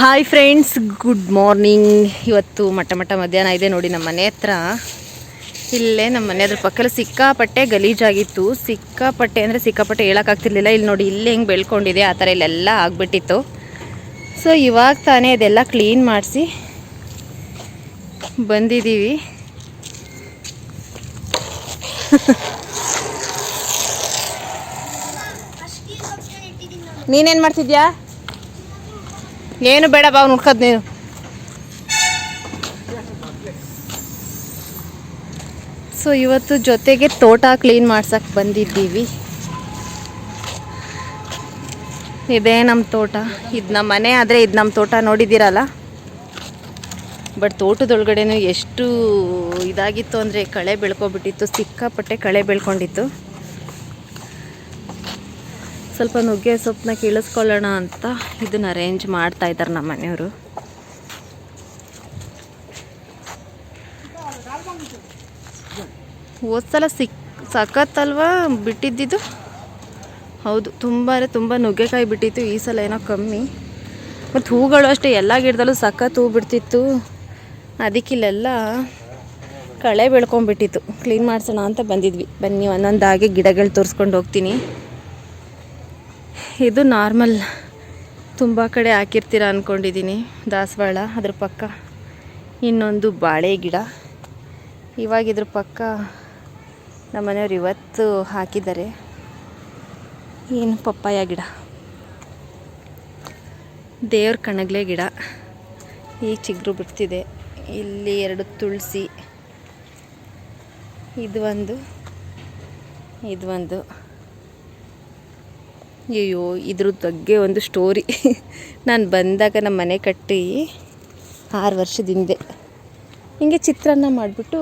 Hi friends good morning ಇವತ್ತು ಮಟ್ಟ ಮಟ್ಟ ಮಧ್ಯಾಹ್ನ ಇದೆ ನೋಡಿ ನಮ್ಮ ಮನೆ ಹತ್ರ ಇಲ್ಲೇ ನಮ್ಮ ಮನೆ ಹತ್ರ ಪಕ್ಕದಲ್ಲಿ ಸಿಕ್ಕಾಪಟ್ಟೆ ಗಲೀಜಾಗಿತ್ತು. ಸಿಕ್ಕಾಪಟ್ಟೆ ಅಂದರೆ ಸಿಕ್ಕಾಪಟ್ಟೆ ಹೇಳೋಕ್ಕಾಗ್ತಿರ್ಲಿಲ್ಲ ಇಲ್ಲಿ ನೋಡಿ ಇಲ್ಲೇ ಹೆಂಗೆ ಬೆಳ್ಕೊಂಡಿದೆ ಆ ಥರ ಇಲ್ಲೆಲ್ಲ ಆಗಿಬಿಟ್ಟಿತ್ತು. ಸೊ ಇವಾಗ ತಾನೇ ಇದೆಲ್ಲ ಕ್ಲೀನ್ ಮಾಡಿಸಿ ಬಂದಿದ್ದೀವಿ. ನೀನೇನು ಮಾಡ್ತಿದ್ಯಾ? ಏನು ಬೇಡ ಬಾವು ನೋಡ್ಕೋದ್ ನೀನು. ಸೊ ಇವತ್ತು ಜೊತೆಗೆ ತೋಟ ಕ್ಲೀನ್ ಮಾಡ್ಸಕ್ಕೆ ಬಂದಿದ್ದೀವಿ. ಇದೇ ನಮ್ಮ ತೋಟ. ಇದು ನಮ್ಮ ಮನೆ ಆದರೆ ಇದು ನಮ್ಮ ತೋಟ ನೋಡಿದ್ದೀರಲ್ಲ? ಬಟ್ ತೋಟದೊಳಗಡೆನೂ ಎಷ್ಟು ಇದಾಗಿತ್ತು ಅಂದರೆ ಕಳೆ ಬೆಳ್ಕೊಬಿಟ್ಟಿತ್ತು, ಸಿಕ್ಕಾಪಟ್ಟೆ ಕಳೆ ಬೆಳ್ಕೊಂಡಿತ್ತು. ಸ್ವಲ್ಪ ನುಗ್ಗೆ ಸೊಪ್ಪನ್ನ ಕೀಳಿಸ್ಕೊಳ್ಳೋಣ ಅಂತ ಇದನ್ನ ಅರೇಂಜ್ ಮಾಡ್ತಾ ಇದ್ದಾರೆ ನಮ್ಮ ಮನೆಯವರು. ಹೋದ್ಸಲ ಸಿಕ್, ಸಖತ್ತಲ್ವಾ ಬಿಟ್ಟಿದ್ದಿದ್ದು? ಹೌದು, ತುಂಬ ಅಂದರೆ ತುಂಬ ನುಗ್ಗೆಕಾಯಿ ಬಿಟ್ಟಿತ್ತು, ಈ ಸಲ ಏನೋ ಕಮ್ಮಿ. ಮತ್ತು ಹೂಗಳು ಅಷ್ಟೇ, ಎಲ್ಲ ಗಿಡದಲ್ಲೂ ಸಖತ್ ಹೂ ಬಿಡ್ತಿತ್ತು. ಅದಕ್ಕಿಲ್ಲೆಲ್ಲ ಕಳೆ ಬೆಳ್ಕೊಂಬಿಟ್ಟಿತ್ತು ಕ್ಲೀನ್ ಮಾಡಿಸೋಣ ಅಂತ ಬಂದಿದ್ವಿ. ಬನ್ನಿ, ಒಂದೊಂದಾಗಿ ಗಿಡಗಳು ತೋರಿಸ್ಕೊಂಡು ಹೋಗ್ತೀನಿ. ಇದು ನಾರ್ಮಲ್ ತುಂಬ ಕಡೆ ಹಾಕಿರ್ತೀರ ಅಂದ್ಕೊಂಡಿದ್ದೀನಿ ದಾಸವಾಳ, ಅದ್ರ ಪಕ್ಕ ಇನ್ನೊಂದು ಬಾಳೆ ಗಿಡ. ಇವಾಗ ಇದ್ರ ಪಕ್ಕ ನಮ್ಮನೆಯವ್ರು ಇವತ್ತು ಹಾಕಿದ್ದಾರೆ. ಏನು ಪಪ್ಪಾಯ ಗಿಡ. ದೇವ್ರ ಕಣಗ್ಲೆ ಗಿಡ. ಈ ಚಿಗುರು ಬಿಡ್ತಿದೆ. ಇಲ್ಲಿ ಎರಡು ತುಳಸಿ. ಇದು ಒಂದು ಇದು ಒಂದು. ಅಯ್ಯೋ ಇದ್ರ ಬಗ್ಗೆ ಒಂದು ಸ್ಟೋರಿ ನಾನು ಬಂದಾಗ ನಮ್ಮ ಮನೆ ಕಟ್ಟಿ ಆರು ವರ್ಷದ ಹಿಂದೆ ಹಿಂಗೆ ಚಿತ್ರಾನ್ನ ಮಾಡಿಬಿಟ್ಟು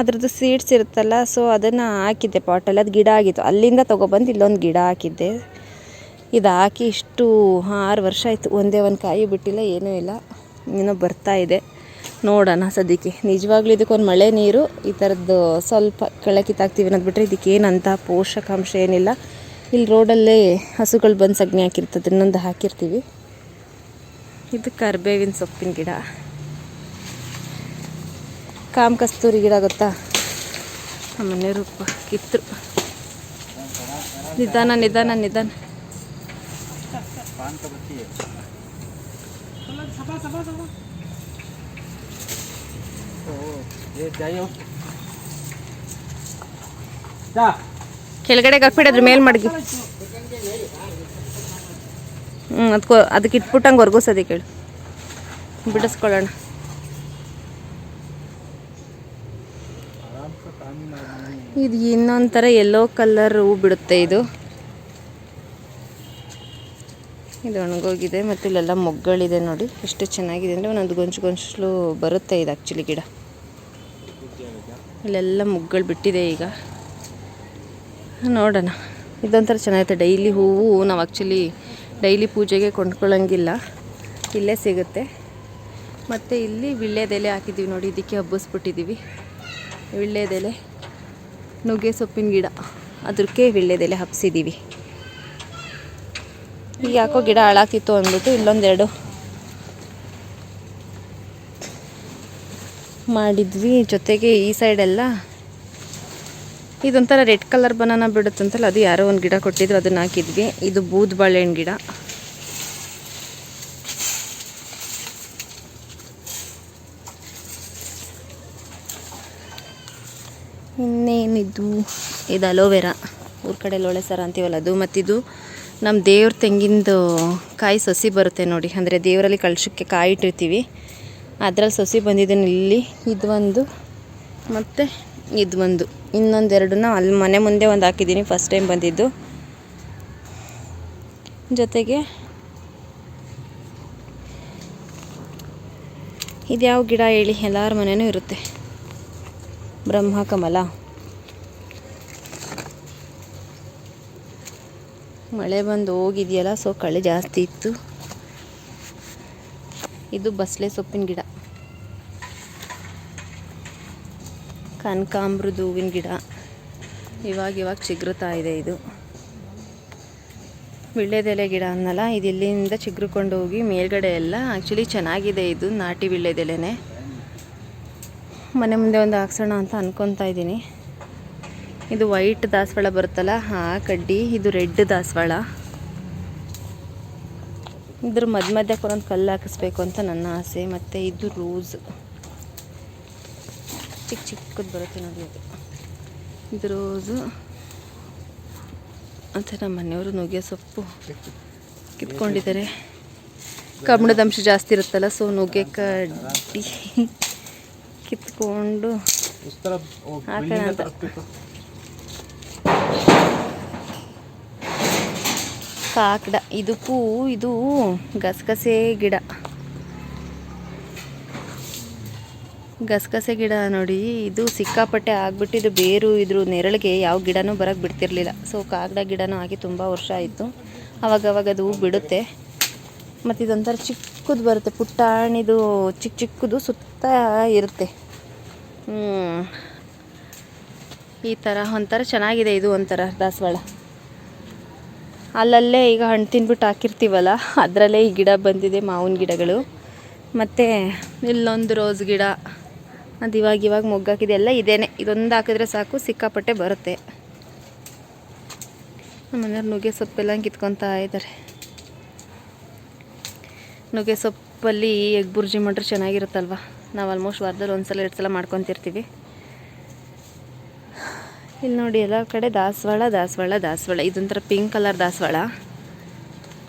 ಅದ್ರದ್ದು ಸೀಡ್ಸ್ ಇರುತ್ತಲ್ಲ ಸೊ ಅದನ್ನು ಹಾಕಿದ್ದೆ ಪಾಟಲ್ಲಿ ಅದು ಗಿಡ ಆಗಿತ್ತು. ಅಲ್ಲಿಂದ ತೊಗೊಬಂದು ಇಲ್ಲೊಂದು ಗಿಡ ಹಾಕಿದ್ದೆ. ಇದು ಹಾಕಿ ಇಷ್ಟು ಆರು ವರ್ಷ ಆಯಿತು. ಒಂದೇ ಒಂದು ಕಾಯಿ ಬಿಟ್ಟಿಲ್ಲ, ಏನೂ ಇಲ್ಲ. ಬರ್ತಾ ಇದೆ. ನೋಡೋಣ ಸದ್ಯಕ್ಕೆ. ನಿಜವಾಗ್ಲೂ ಇದಕ್ಕೊಂದು ಮಳೆ ನೀರು, ಈ ಥರದ್ದು ಸ್ವಲ್ಪ ಕೆಳಕ್ಕೆ ಕಿತ್ತಾಕ್ತೀವಿ ಅನ್ನೋದು ಬಿಟ್ಟರೆ ಇದಕ್ಕೆ ಏನಂತ ಪೋಷಕಾಂಶ ಏನಿಲ್ಲ. ಇಲ್ಲಿ ರೋಡಲ್ಲೇ ಹಸುಗಳು ಬಂದು ಸಗಣಿ ಹಾಕಿರ್ತದೆ, ಇನ್ನೊಂದು ಹಾಕಿರ್ತೀವಿ. ಇದು ಕರ್ಬೇವಿನ ಸೊಪ್ಪಿನ ಗಿಡ. ಕಾಮ್ ಕಸ್ತೂರಿ ಗಿಡ ಗೊತ್ತಾ? ರೂಪ ಕಿತ್ತರು ನಿಧಾನ ನಿಧಾನ ನಿಧಾನ. ಕೆಳಗಡೆಗೆ ಹಾಕ್ಬಿಡೋದ್ರ ಮೇಲ್ ಮಡಗಿ. ಹ್ಮ್ ಅದಕ್ಕೋ ಅದಕ್ಕೆ ಇಟ್ಬಿಟ್ಟಂಗೆ ಒರ್ಗೋಸೋದಕ್ಕೆ ಕೇಳು. ಬಿಡಿಸ್ಕೊಳ್ಳೋಣ. ಇದು ಇನ್ನೊಂಥರ ಯೆಲ್ಲೋ ಎಲ್ಲೋ ಕಲರ್ ಹೂ ಬಿಡುತ್ತೆ ಇದು. ಇದು ಒಣಗೋಗಿದೆ ಮತ್ತು ಇಲ್ಲೆಲ್ಲ ಮೊಗ್ಗಳಿದೆ ನೋಡಿ. ಎಷ್ಟು ಚೆನ್ನಾಗಿದೆ. ಅಂದರೆ ಒಂದೊಂದು ಗೊಂಚು ಗೊಂಚಲು ಬರುತ್ತೆ ಇದು ಆ್ಯಕ್ಚುಲಿ ಗಿಡ. ಇಲ್ಲೆಲ್ಲ ಮುಗ್ಗಳು ಬಿಟ್ಟಿದೆ ಈಗ. ನೋಡೋಣ. ಇದೊಂಥರ ಚೆನ್ನಾಗಿರುತ್ತೆ. ಡೈಲಿ ಹೂವು, ನಾವು ಆ್ಯಕ್ಚುಲಿ ಡೈಲಿ ಪೂಜೆಗೆ ಕೊಂಡ್ಕೊಳ್ಳೋಂಗಿಲ್ಲ ಇಲ್ಲೇ ಸಿಗುತ್ತೆ. ಮತ್ತು ಇಲ್ಲಿ ವಿಳ್ಯದೆಲೆ ಹಾಕಿದ್ದೀವಿ ನೋಡಿ, ಇದಕ್ಕೆ ಹಬ್ಬಿಸ್ಬಿಟ್ಟಿದ್ದೀವಿ. ವಿಳ್ಯದೆಲೆ ನುಗ್ಗೆ ಸೊಪ್ಪಿನ ಗಿಡ. ಅದಕ್ಕೆ ವಿಳ್ಯದೆಲೆ ಹಬ್ಸಿದ್ದೀವಿ. ಈಗ ಯಾಕೋ ಗಿಡ ಹಾಳಾಗ್ತಿತ್ತು ಅಂದ್ಬಿಟ್ಟು ಇಲ್ಲೊಂದೆರಡು ಮಾಡಿದ್ವಿ. ಜೊತೆಗೆ ಈ ಸೈಡೆಲ್ಲ ಇದೊಂಥರ ರೆಡ್ ಕಲರ್ ಬನಾನ ಬಿಡುತ್ತಂತಲ್ಲ ಅದು ಯಾರೋ ಒಂದು ಗಿಡ ಕೊಟ್ಟಿದ್ರು, ಅದನ್ನ ಹಾಕಿದ್ವಿ. ಇದು ಬೂದ್ ಬಾಳೆಹಣ್ಣು ಗಿಡ. ಇನ್ನೇನಿದು? ಇದು ಅಲೋವೆರಾ. ಊರ ಕಡೆ ಲೋಳೆ ಸರ ಅಂತೀವಲ್ಲ, ಅದು ಮತ್ತಿದು ನಮ್ಮ ದೇವ್ರ ತೆಂಗಿಂದು ಕಾಯಿ ಸಸಿ ಬರುತ್ತೆ ನೋಡಿ. ಅಂದರೆ ದೇವರಲ್ಲಿ ಕಳಶಕ್ಕೆ ಕಾಯಿ ಇಟ್ಟಿರ್ತೀವಿ. ಅದ್ರಲ್ಲಿ ಸಸಿ ಬಂದಿದೆ ಇಲ್ಲಿ. ಇದು ಒಂದು ಮತ್ತು ಇದು ಒಂದು ಇನ್ನೊಂದೆರಡನ್ನ ಅಲ್ಲಿ ಮನೆ ಮುಂದೆ ಒಂದು ಹಾಕಿದ್ದೀನಿ ಫಸ್ಟ್ ಟೈಮ್ ಬಂದಿದ್ದು. ಜೊತೆಗೆ ಇದ್ಯಾವ ಗಿಡ ಹೇಳಿ? ಎಲ್ಲರ ಮನೆಯೂ ಇರುತ್ತೆ. ಬ್ರಹ್ಮಕಮಲ ಮಳೆ ಬಂದು ಹೋಗಿದೆಯಲ್ಲ ಸೊ ಕಳೆ ಜಾಸ್ತಿ ಇತ್ತು. ಇದು ಬಸಳೆ ಸೊಪ್ಪಿನ ಗಿಡ. ಕನಕಾಂಬ್ರದ ಹೂವಿನ ಗಿಡ. ಇವಾಗ ಇವಾಗ ಚಿಗುರುತ್ತಾ ಇದೆ ಇದು. ವಿಳ್ಳೆದೆಲೆ ಗಿಡ ಅನ್ನಲ್ಲ, ಇದು ಇಲ್ಲಿಂದ ಚಿಗುರುಕೊಂಡು ಹೋಗಿ ಮೇಲ್ಗಡೆ ಎಲ್ಲ ಆ್ಯಕ್ಚುಲಿ ಚೆನ್ನಾಗಿದೆ ಇದು, ನಾಟಿ ವಿಳ್ಳೆದೆಲೆನೇ. ಮನೆ ಮುಂದೆ ಒಂದು ಹಾಕ್ಸೋಣ ಅಂತ ಅನ್ಕೊತಾ ಇದ್ದೀನಿ. ಇದು ವೈಟ್ ದಾಸವಾಳ ಬರುತ್ತಲ್ಲ, ಆ ಕಡ್ಡಿ, ಇದು ರೆಡ್ ದಾಸವಾಳ. ಇದ್ರ ಮಧ್ಯ ಮಧ್ಯಕ್ಕೆ ಒಂದೊಂದು ಕಲ್ಲು ಹಾಕಿಸ್ಬೇಕು ಅಂತ ನನ್ನ ಆಸೆ, ಮತ್ತು ಇದು ರೋಸ್ ಚಿಕ್ಕ ಚಿಕ್ಕದು ಬರುತ್ತೆ ನೋಡಿ ಅದು. ಇದು ರೋಸು. ಮತ್ತು ನಮ್ಮ ಮನೆಯವರು ನುಗ್ಗೆ ಸೊಪ್ಪು ಕಿತ್ಕೊಂಡಿದ್ದಾರೆ. ಕಬ್ಬಿಣದ ಅಂಶ ಜಾಸ್ತಿ ಇರುತ್ತಲ್ಲ ಸೊ ನುಗ್ಗೆ ಕಡ್ಡಿ ಕಿತ್ಕೊಂಡು ಹಾಕೋಣ ಅಂತ. ಕಾಕಡ ಇದು ಪೂ ಇದು ಗಸಗಸೆ ಗಿಡ. ಗಸಗಸೆ ಗಿಡ ನೋಡಿ, ಇದು ಸಿಕ್ಕಾಪಟ್ಟೆ ಆಗ್ಬಿಟ್ಟು ಇದು ಬೇರು, ಇದ್ರ ನೆರಳಿಗೆ ಯಾವ ಗಿಡನೂ ಬರೋಕ್ಕೆ ಬಿಡ್ತಿರ್ಲಿಲ್ಲ. ಸೊ ಕಾಗಡ ಗಿಡನೂ ಹಾಕಿ ತುಂಬ ವರ್ಷ ಆಯಿತು. ಅವಾಗವಾಗ ಅವಾಗ ಅದು ಹೂ ಬಿಡುತ್ತೆ. ಮತ್ತು ಇದೊಂಥರ ಚಿಕ್ಕದು ಬರುತ್ತೆ, ಪುಟ್ಟಾಣಿದು ಚಿಕ್ಕ ಚಿಕ್ಕದು ಸುತ್ತ ಇರುತ್ತೆ. ಈ ಥರ ಒಂಥರ ಚೆನ್ನಾಗಿದೆ ಇದು ಒಂಥರ ದಾಸವಾಳ. ಅಲ್ಲಲ್ಲೇ ಈಗ ಹಣ್ಣು ತಿಂದ್ಬಿಟ್ಟು ಹಾಕಿರ್ತೀವಲ್ಲ, ಅದರಲ್ಲೇ ಈ ಗಿಡ ಬಂದಿದೆ ಮಾವಿನ ಗಿಡಗಳು. ಮತ್ತು ಇಲ್ಲೊಂದು ರೋಸ್ ಗಿಡ. ಅದು ಇವಾಗ ಇವಾಗ ಮೊಗ್ಗಾಕಿದೆ, ಎಲ್ಲ ಇದೇನೆ. ಇದೊಂದು ಹಾಕಿದ್ರೆ ಸಾಕು, ಸಿಕ್ಕಾಪಟ್ಟೆ ಬರುತ್ತೆ. ನಮ್ಮನೆಯವ್ರು ನುಗ್ಗೆ ಸೊಪ್ಪೆಲ್ಲ ಕಿತ್ಕೊತಾ ಇದ್ದಾರೆ. ನುಗ್ಗೆ ಸೊಪ್ಪಲ್ಲಿ ಎಗ್ ಬುರ್ಜಿ ಮಾಡ್ರೆ ಚೆನ್ನಾಗಿರುತ್ತಲ್ವ? ನಾವು ಆಲ್ಮೋಸ್ಟ್ ವಾರದಲ್ಲಿ ಒಂದು ಸಲ ಎರಡು ಸಲ ಮಾಡ್ಕೊತಿರ್ತೀವಿ. ಇಲ್ಲಿ ನೋಡಿ, ಎಲ್ಲ ಕಡೆ ದಾಸವಾಳ ದಾಸವಾಳ ದಾಸವಾಳ. ಇದೊಂಥರ ಪಿಂಕ್ ಕಲರ್ ದಾಸವಾಳ.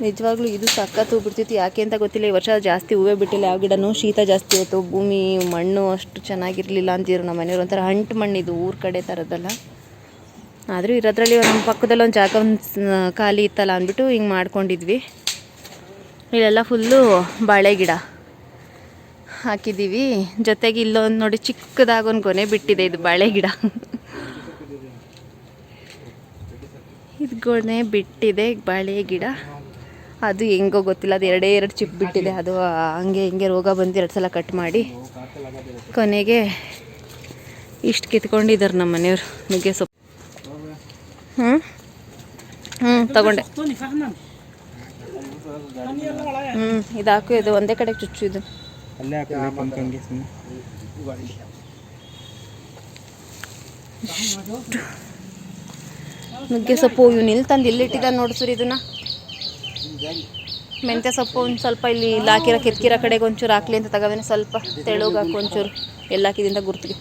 ನಿಜವಾಗ್ಲೂ ಇದು ಸಖತ್ ಹೂ ಬಿಡ್ತಿತ್ತು. ಯಾಕೆ ಅಂತ ಗೊತ್ತಿಲ್ಲ. ಈ ವರ್ಷ ಜಾಸ್ತಿ ಹೂವೇ ಬಿಟ್ಟಿಲ್ಲ. ಯಾವ ಗಿಡನೂ ಶೀತ ಜಾಸ್ತಿ ಇತ್ತು. ಭೂಮಿ ಮಣ್ಣು ಅಷ್ಟು ಚೆನ್ನಾಗಿರಲಿಲ್ಲ ಅಂತಿದ್ರು ನಮ್ಮ ಮನೆಯವ್ರು. ಒಂಥರ ಅಂಟು ಮಣ್ಣು ಇದು ಊರ ಕಡೆ ಥರದ್ದಲ್ಲ ಆದರೂ ಇರೋದ್ರಲ್ಲಿ ನಮ್ಮ ಪಕ್ಕದಲ್ಲಿ ಒಂದು ಜಾಗ ಒಂದು ಖಾಲಿ ಇತ್ತಲ್ಲ ಅಂದ್ಬಿಟ್ಟು ಹಿಂಗೆ ಮಾಡ್ಕೊಂಡಿದ್ವಿ. ಇಲ್ಲೆಲ್ಲ ಫುಲ್ಲು ಬಾಳೆ ಗಿಡ ಹಾಕಿದ್ದೀವಿ. ಜೊತೆಗೆ ಇಲ್ಲೊಂದು ನೋಡಿ ಚಿಕ್ಕದಾಗೊಂದು ಗೊನೆ ಬಿಟ್ಟಿದೆ ಇದು ಬಾಳೆ ಗಿಡ. ಇದು ಗೊನೆ ಬಿಟ್ಟಿದೆ ಬಾಳೆ ಗಿಡ. ಅದು ಹೆಂಗೋ ಗೊತ್ತಿಲ್ಲ ಅದು ಎರಡೇ ಎರಡು ಚಿಪ್ ಬಿಟ್ಟಿದೆ. ಅದು ಹಂಗೆ ಹಿಂಗೆ ರೋಗ ಬಂದು ಎರಡು ಸಲ ಕಟ್ ಮಾಡಿ ಕೊನೆಗೆ ಇಷ್ಟು ಕಿತ್ಕೊಂಡಿದ್ದಾರೆ ನಮ್ಮ ಮನೆಯವರು. ನುಗ್ಗೆ ಸೊಪ್ಪು. ಹ್ಞೂ ಹ್ಞೂ ತಗೊಂಡೆ. ಹ್ಞೂ ಇದು ಹಾಕು ಇದು ಒಂದೇ ಕಡೆ ಚುಚ್ಚು ಇದು. ನುಗ್ಗೆ ಸೊಪ್ಪು ಇವ್ನು ಇಲ್ಲಿ ಇಲ್ಲಿಟ್ಟಿದ್ದ ನೋಡ್ಸ್ರಿ ಇಟ್ಟಿದ್ದ ನೋಡ್ಸುರಿ ಇದನ್ನ. ಮೆಂತ್ಯ ಸೊಪ್ಪು ಒಂದು ಸ್ವಲ್ಪ ಇಲ್ಲಿ ಲಾಕಿರ ಕಿತ್ಕಿರ ಕಿತ್ಕಿರೋ ಕಡೆಗೆ ಒಂಚೂರು ಹಾಕ್ಲಿ ಅಂತ ತಗೋವೇನೆ ಸ್ವಲ್ಪ ತೆಳುಗೆ ಹಾಕು ಒಂಚೂರು ಎಲ್ಲ ಹಾಕಿದಿಂದ ಗುರ್ತಿಗೆ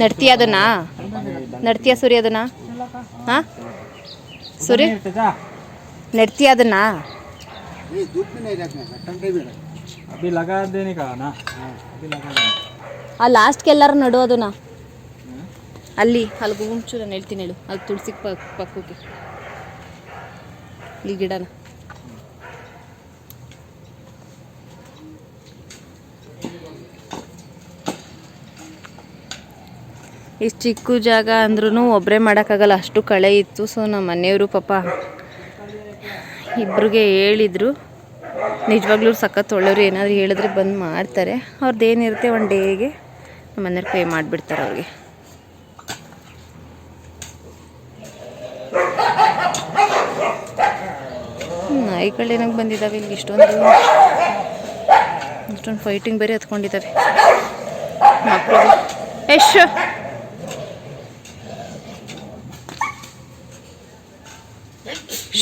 ನಡ್ತೀಯ ಅದನ್ನ? ನಡ್ತೀಯ ಸುರಿ ಅದನ್ನ? ಹಾಂ? ಸುರಿ ನಡ್ತೀಯ ಅದನ್ನ? ಆ ಲಾಸ್ಟ್ಗೆ ಎಲ್ಲರೂ ನಡು ಅಲ್ಲಿ ಅಲ್ಲಿ ಗುಂಚು ನಾನು ಹೇಳ್ತೀನಿ ಹೇಳು. ಅಲ್ಲಿ ತುಳಸಿ ಪಕ್ ಪಕ್ಕಕ್ಕೆ. ಈ ಗಿಡನ. ಇಷ್ಟು ಚಿಕ್ಕ ಜಾಗ ಅಂದ್ರೂ ಒಬ್ಬರೇ ಮಾಡೋಕ್ಕಾಗಲ್ಲ. ಅಷ್ಟು ಕಳೆ ಇತ್ತು. ಸೊ ನಮ್ಮ ಮನೆಯವರು ಪಾಪ ಇಬ್ರಿಗೆ ಹೇಳಿದರು. ನಿಜವಾಗ್ಲೂ ಸಖತ್ ಒಳ್ಳೆಯವರು ಏನಾದರೂ ಹೇಳಿದ್ರೆ ಬಂದು ಮಾಡ್ತಾರೆ. ಅವ್ರದ್ದು ಏನಿರುತ್ತೆ ಒನ್ ಡೇಗೆ ನಮ್ಮ ಮನೆಯವ್ರು ಪೇ ಮಾಡಿಬಿಡ್ತಾರೆ ಅವ್ರಿಗೆ. ನಾಯಿಗಳೇನಾಗ ಬಂದಿದ್ದಾವೆ ಇಲ್ಲಿ? ಇಷ್ಟೊಂದು ಇಷ್ಟೊಂದು ಫೈಟಿಂಗ್ ಬೇರೆ ಹತ್ಕೊಂಡಿದ್ದಾವೆ ಮಕ್ಕಳು ಎಷ್ಟು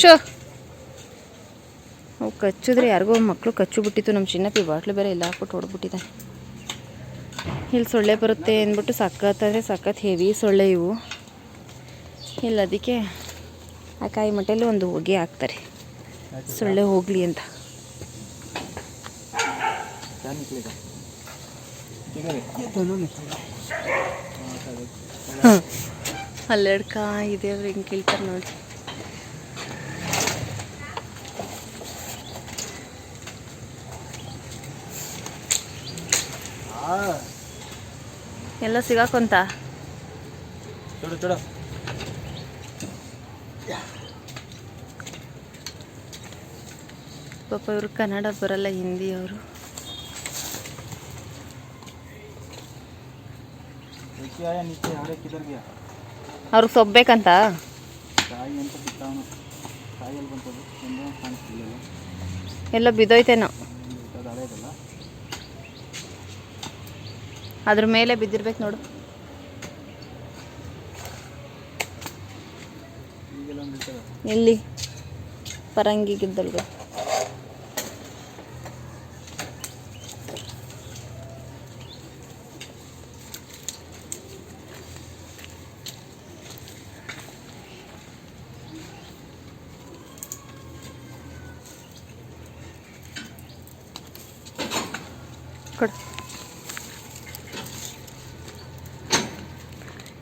ಶೋ. ಅವು ಕಚ್ಚಿದ್ರೆ ಯಾರಿಗೋ ಮಕ್ಕಳು ಕಚ್ಚು ಬಿಟ್ಟಿತ್ತು. ನಮ್ಮ ಚಿನ್ನಪ್ಪಿ ಬಾಟ್ಲು ಬೇರೆ ಎಲ್ಲ ಹಾಕ್ಬಿಟ್ಟು ಹೊಡೆದ್ಬಿಟ್ಟಿದ್ದಾನೆ ಇಲ್ಲಿ ಸೊಳ್ಳೆ ಬರುತ್ತೆ ಅಂದ್ಬಿಟ್ಟು ಸಕ್ಕತ್ತಾದ್ರೆ ಸಕ್ಕತ್ತು ಹೆವಿ ಸೊಳ್ಳೆ ಇವು. ಇಲ್ಲ ಅದಕ್ಕೆ ಆ ಕಾಯಿ ಮಟ್ಟೆಯಲ್ಲಿ ಒಂದು ಹೊಗೆ ಹಾಕ್ತಾರೆ. ಸೊಳ್ಳೆ ಹೋಗಲಿ ಅಂತ. ಅಲ್ಲಡ್ಕ ಇದೆ ಅವ್ರು ಹೆಂಗೆ ಕೇಳ್ತಾರೆ ನೋಡಿ ಎಲ್ಲ ಸಿಗಾಕೊಂತ ಪಾಪ ಇವರು ಕನ್ನಡ ಬರಲ್ಲ ಹಿಂದಿಯವರು ಅವ್ರಿಗೆ ಸೊಬ್ಬೇಕಂತ ಎಲ್ಲ ಬಿದ್ದೋಯ್ತೇನೋ. ಅದ್ರ ಮೇಲೆ ಬಿದ್ದಿರ್ಬೇಕು ನೋಡು. ಎಲ್ಲಿ? ಪರಂಗಿ ಗಿದ್ದಲ್ಗಳು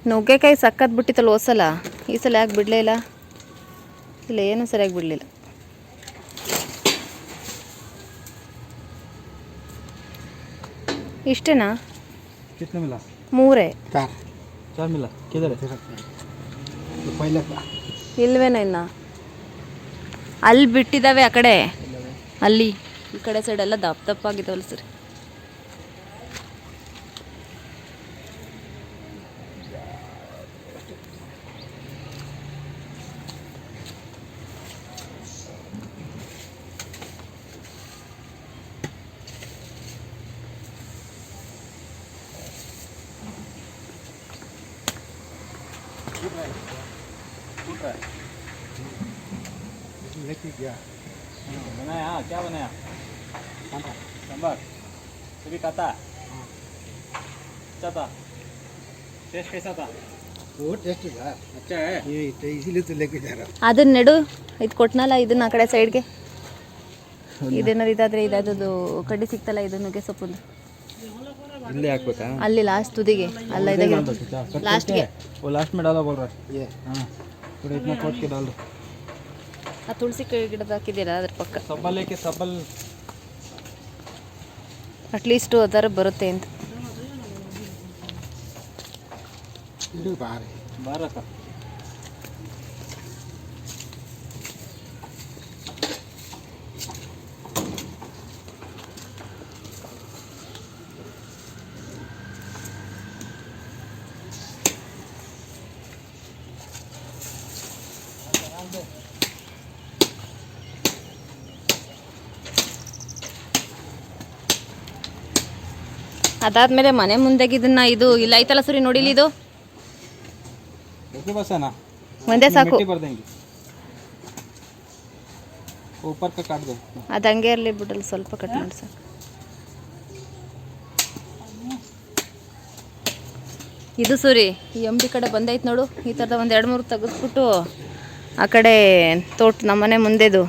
ನುಗ್ಗೆಕಾಯಿ ಸಕ್ಕತ್ ಬಿಟ್ಟಿತ್ತಲ್ಲ ಹೋಸಲ ಈ ಸಲ ಯಾಕೆ ಬಿಡಲೇ ಇಲ್ಲ ಇಲ್ಲ ಏನೂ ಸರಿಯಾಗಿ ಬಿಡಲಿಲ್ಲ ಇಷ್ಟೇನಾ कितने मिला ಮೂರೇ चार चार मिला किधर है तो पहले ಇಲ್ವೇನೋ ಇನ್ನ ಅಲ್ಲಿ ಬಿಟ್ಟಿದ್ದಾವೆ ಆ ಕಡೆ ಅಲ್ಲಿ ಈ ಕಡೆ ಸೈಡ್ ಎಲ್ಲ ದಪ್ಪ ದಪ್ಪ ಆಗಿದ್ದಾವಲ್ಲ ಸರಿ क्या बनाया सांबर कभी खाता अच्छा था टेस्ट कैसा था वो टेस्ट था अच्छा है ये तो इसीलिए तो लेके जा रहा हूँ ಅದನ್ನ ನೆಡು ಇದು ಕೊಟ್ನಲ್ಲ ಇದನ್ನ ಆ ಕಡೆ ಸೈಡ್ಗೆ ಇದೇನಾರು ಇದಾದ್ರೆ ಇದಾದದು ಕಡ್ಡಿ ಸಿಕ್ತಲ್ಲ ಇದು ನುಗ್ಗೆ ಸೊಪ್ಪುಂದು इल्ली ಹಾಕ್ಬೇಕಾ ಅಲ್ಲಿ ಲಾಸ್ಟ್ ತುದಿಗೆ ಅಲ್ಲ ಇದಾಗೆ ಲಾಸ್ಟ್ಗೆ वो लास्ट में डालो बोल रहा है ये हाँ थोड़ा इतना कोट के डाल दो ಆ ತುಳಸಿ ಗಿಡದ ಹಾಕಿದ್ದೀರಾ ಅದ್ರ ಪಕ್ಕ? ಸಬ್ಬಲೇಕೆ ಸಬ್ಬಲ್ ಅಟ್ಲೀಸ್ಟು ಅದರ ಬರುತ್ತೆ ಅಂತ. ಬಾರಕ ಅದಾದ್ಮೇಲೆ ಮನೆ ಮುಂದೆಗಿದನ್ನ ಇದು ಇಲ್ಲ ಐತಲ್ಲ ಸರಿ ನೋಡಿಲಿ ಇದು? ಒಂದೇ ಸಾಕು. ಅದು ಹಂಗೆ ಇರಲಿ ಬಿಡಲ್ ಸ್ವಲ್ಪ ಕಟ್ ಮಾಡಿ ಸರ್ ಇದು ಸೂರಿ ಈ ಅಂಬಿ ಕಡೆ ಬಂದೈತೆ ನೋಡು ಈ ಥರದ ಒಂದು ಎರಡು ಮೂರು ತೆಗೆದ್ಬಿಟ್ಟು ಆ ಕಡೆ ತೋಟ ನಮ್ಮನೆ ಮುಂದೆದು.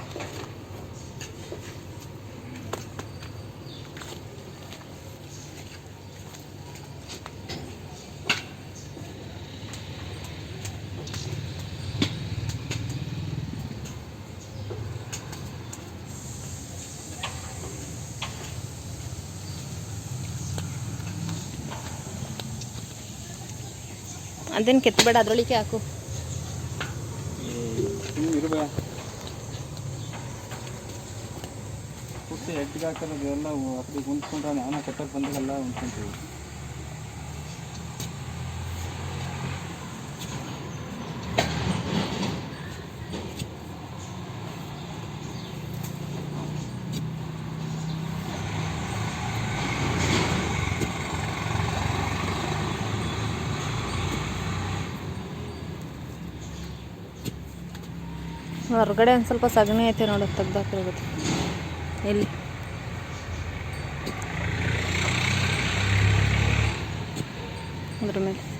ಅದೇನು ಕೆತ್ತಬೇಡ ಅದರೊಳಗೆ ಹಾಕು. ಪುಟ್ಟಿ ಎಟ್ಟಿಗೆ ಹಾಕೋದು ಎಲ್ಲ ಅಕ್ಕಡಿ ಕುಂತ್ಕೊಂಡ್ರೆ ನಾನು ಕಟ್ಟಕ್ಕೆ ಬಂದಾಗೆಲ್ಲ ಉಂಟ್ಕೊಂತೀವಿ ಹೊರಗಡೆ ಒಂದು ಸ್ವಲ್ಪ ಸಗಣಿ ಐತೆ ನೋಡಿ ತೆಗ್ದಾಕಿರ್ಬೋದು ಎಲ್ಲಿ ಅದ್ರ ಮೇಲೆ.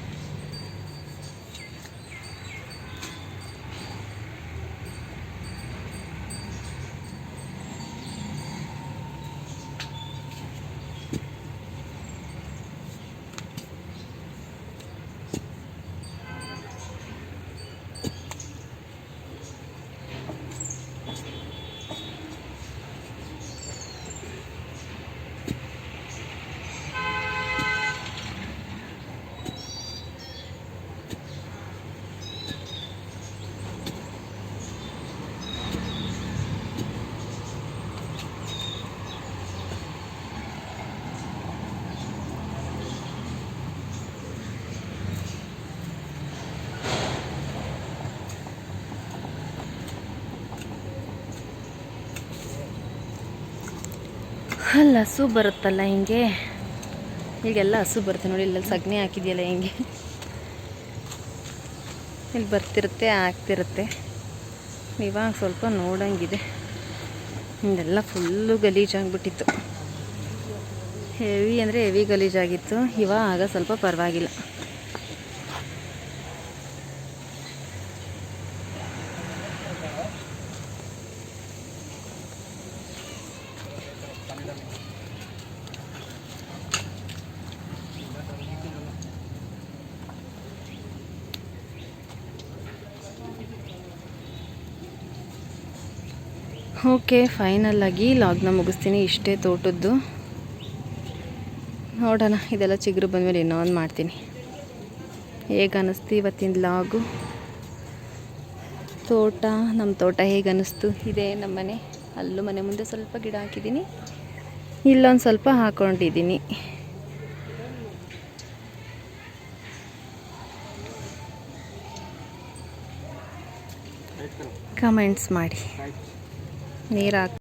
ಅಲ್ಲ ಹಸು ಬರುತ್ತಲ್ಲ ಹಿಂಗೆ? ಈಗೆಲ್ಲ ಹಸು ಬರುತ್ತೆ ನೋಡಿ, ಇಲ್ಲೆಲ್ಲ ಸಗಣಿ ಹಾಕಿದೆಯಲ್ಲ ಹಿಂಗೆ? ಇಲ್ಲಿ ಬರ್ತಿರುತ್ತೆ, ಆಗ್ತಿರುತ್ತೆ. ಇವಾಗ ಸ್ವಲ್ಪ ನೋಡಂಗಿದೆ. ಇದೆಲ್ಲ ಫುಲ್ಲು ಗಲೀಜಾಗ್ಬಿಟ್ಟಿತ್ತು ಹೆವಿ ಅಂದರೆ ಹೆವಿ ಗಲೀಜಾಗಿತ್ತು. ಇವಾಗ ಸ್ವಲ್ಪ ಪರವಾಗಿಲ್ಲ. ಓಕೆ ಫೈನಲ್ ಆಗಿ ಲಾಗ್ನ ಮುಗಿಸ್ತೀನಿ. ಇಷ್ಟೇ ತೋಟದ್ದು. ನೋಡೋಣ, ಇದೆಲ್ಲ ಚಿಗುರು ಬಂದಮೇಲೆ ಇನ್ನೂ ಒಂದು ಮಾಡ್ತೀನಿ. ಹೇಗೆ ಅನ್ನಿಸ್ತು ಇವತ್ತಿನ ಲಾಗು ತೋಟ ನಮ್ಮ ತೋಟ ಹೇಗೆ ಅನ್ನಿಸ್ತು ಇದೇ ನಮ್ಮ ಮನೆ. ಅಲ್ಲೂ ಮನೆ ಮುಂದೆ ಸ್ವಲ್ಪ ಗಿಡ ಹಾಕಿದ್ದೀನಿ. ಇಲ್ಲೊಂದು ಸ್ವಲ್ಪ ಹಾಕ್ಕೊಂಡಿದ್ದೀನಿ ಕಮೆಂಟ್ಸ್ ಮಾಡಿ. ನೀರು ಹಾಕಿ